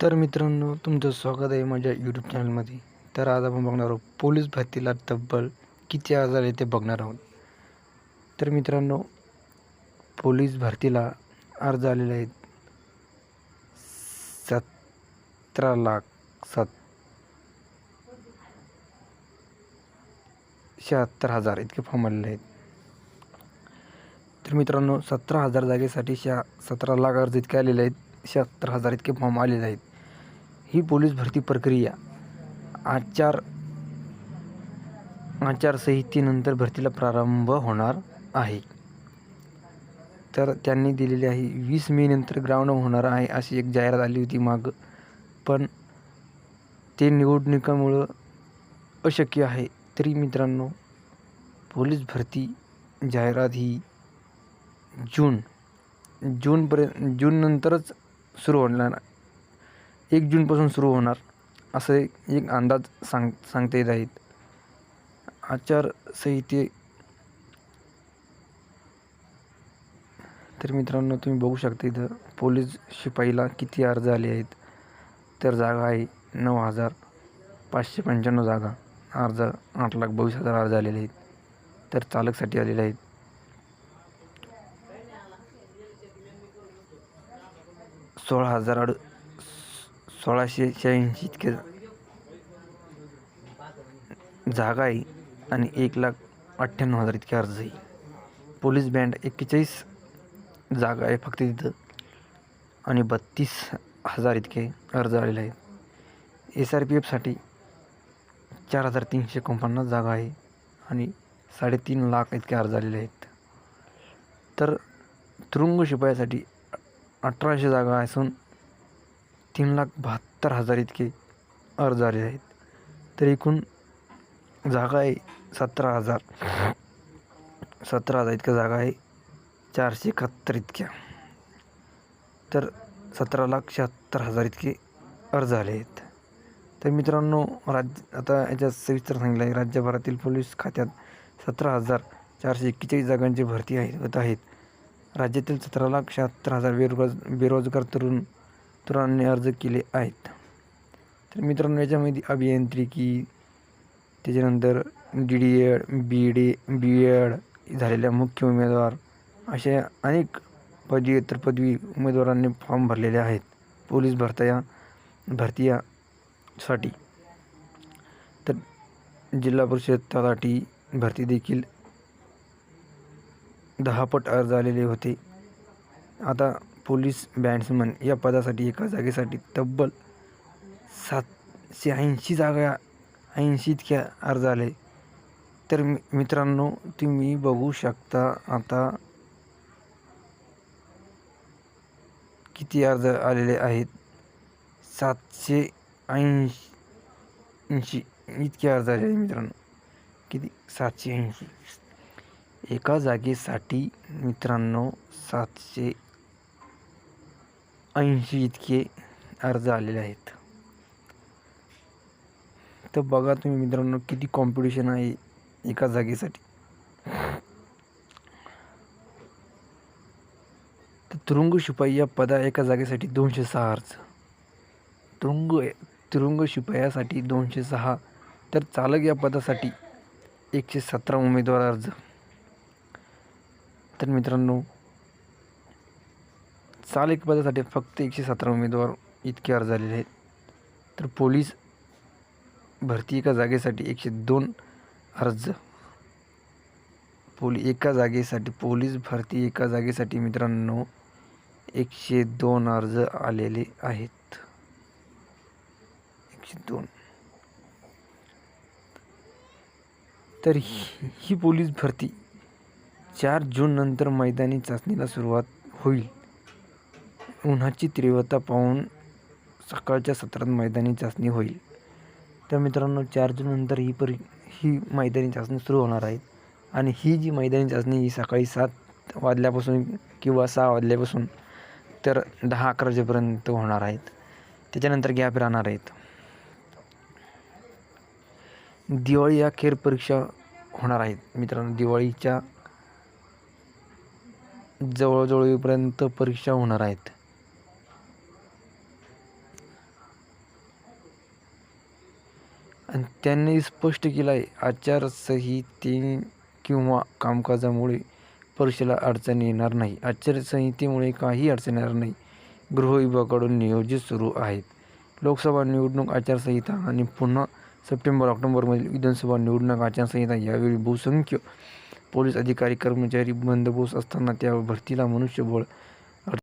तर मित्रांनो तुमचं स्वागत आहे माझ्या यूट्यूब चॅनलमध्ये तर आज आपण बघणार आहोत पोलीस भरतीला तब्बल किती अर्ज आले ते बघणार आहोत. तर मित्रांनो पोलीस भरतीला अर्ज आलेले आहेत सतरा लाख सात शहात्तर हजार इतके फॉर्म आलेले आहेत. तर मित्रांनो सतरा हजार जागेसाठी शहा सतरा लाख अर्ज इतके आलेले आहेत शहात्तर हजार इतके फॉर्म आलेले आहेत. ही पोलीस भरती प्रक्रिया आचार आचारसंहितेनंतर भरतीला प्रारंभ होणार आहे. तर त्यांनी दिलेली आहे वीस मे नंतर ग्राउंड होणार आहे अशी एक जाहिरात आली होती माग. पण ते निवडणुकामुळं अशक्य आहे. तरी मित्रांनो पोलीस भरती जाहिरात ही जून जूनपर्यंत जूननंतरच सुरू होणार एक जूनपासून सुरू होणार असं एक अंदाज सांग सांगता येत आहेत. आचारसंहिते. तर मित्रांनो तुम्ही बघू शकता इथं पोलीस शिपाईला किती अर्ज आले आहेत. तर जागा आहे नऊ हजार पाचशे पंच्याण्णव जागा. अर्ज आठ लाख बावीस हजार अर्ज आलेले आहेत. तर चालकसाठी आलेले आहेत. सोळा हजार अड सोळाशे शहाऐंशी इतके जागा आहे आणि एक लाख अठ्ठ्याण्णव हजार इतके अर्ज आहे. पोलीस बँड एक्केचाळीस जागा आहे फक्त तिथं आणि बत्तीस हजार इतके अर्ज आलेले आहेत. एस आर पी एफसाठी चार हजार तीनशे एकोणपन्नास जागा आहे आणि साडेतीन लाख इतके अर्ज आलेले आहेत. तर तुरुंग शिपायासाठी अठराशे जागा असून तीन लाख बहात्तर हजार इतके अर्ज आले आहेत. तर एकूण जागा आहे सतरा हजार. सतरा हजार इतक्या जागा आहे चारशे एकाहत्तर इतक्या. तर सतरा लाख शहात्तर हजार इतके अर्ज आले आहेत. तर मित्रांनो राज्य आता याच्यात सविस्तर सांगितलं आहे राज्यभरातील पोलीस खात्यात सतरा हजार चारशे एक्केचाळीस जागांची भरती आहे होत आहेत. राज्यातील सतरा लाख शहात्तर हजार बेरोज बेरोजगार तरुण मित्रांनी अर्ज केले आहेत. तर मित्रांनो याच्यामध्ये अभियांत्रिकी त्याच्यानंतर D D Ed B D B Ed झालेल्या मुख्य उमेदवार अशा अनेक पदव्युत्तर पदवी उमेदवारांनी फॉर्म भरलेले आहेत. पोलीस भरत्या भरतीयासाठी. तर जिल्हा परिषद तलाठी भरती देखील दहापट अर्ज आलेले होते. आता पोलीस बॅट्समन या पदासाठी एका जागेसाठी तब्बल सातशे ऐंशी जागा ऐंशी इतक्या अर्ज आले. तर मि मित्रांनो तुम्ही बघू शकता आता किती अर्ज आलेले आहेत. सातशे ऐंशी ऐंशी इतके अर्ज आलेले मित्रांनो. किती? सातशे ऐंशी. एका जागेसाठी मित्रांनो सातशे ऐंशी इतके अर्ज आलेले आहेत. तर बघा तुम्ही मित्रांनो किती कॉम्पिटिशन आहे एका जागेसाठी. तर तुरुंग शिपाई या पदा एका जागेसाठी दोनशे सहा अर्ज. तुरुंग तुरुंग शिपायासाठी दोनशे सहा तर चालक या पदासाठी एकशे सतरा उमेदवार अर्ज. तर मित्रांनो चालक पदासाठी फक्त एकशे सतरा उमेदवार इतके अर्ज आलेले आहेत. तर पोलीस भरती एका जागेसाठी एकशे दोन अर्ज. पोली एका जागेसाठी पोलीस भरती एका जागेसाठी मित्रांनो एकशे दोन अर्ज आलेले आहेत. एकशे दोन. तर ही ही पोलीस भरती चार जून नंतर मैदानी चाचणीला सुरुवात होईल. उन्हाची तीव्रता पाहून सकाळच्या सत्रात मैदानी चाचणी होईल. तर मित्रांनो चार जूननंतर ही परी ही मैदानी चाचणी सुरू होणार आहे. आणि ही जी मैदानी चाचणी ही सकाळी सात वाजल्यापासून किंवा सहा वाजल्यापासून तर दहा अकरा वाजेपर्यंत होणार आहेत. त्याच्यानंतर गॅप राहणार आहेत. दिवाळी अखेर परीक्षा होणार आहेत. मित्रांनो दिवाळीच्या जवळजवळ येईपर्यंत परीक्षा होणार आहेत. आणि त्यांनी स्पष्ट केलं आहे आचारसंहिते किंवा कामकाजामुळे परीक्षेला अडचण येणार नाही. आचारसंहितेमुळे काही अडचण येणार नाही. गृह विभागाकडून नियोजित सुरू आहेत. लोकसभा निवडणूक आचारसंहिता आणि पुन्हा सप्टेंबर ऑक्टोबरमधील विधानसभा निवडणूक आचारसंहिता यावेळी बहुसंख्य पोलीस अधिकारी कर्मचारी बंदोबस्त असताना त्या भरतीला मनुष्यबळ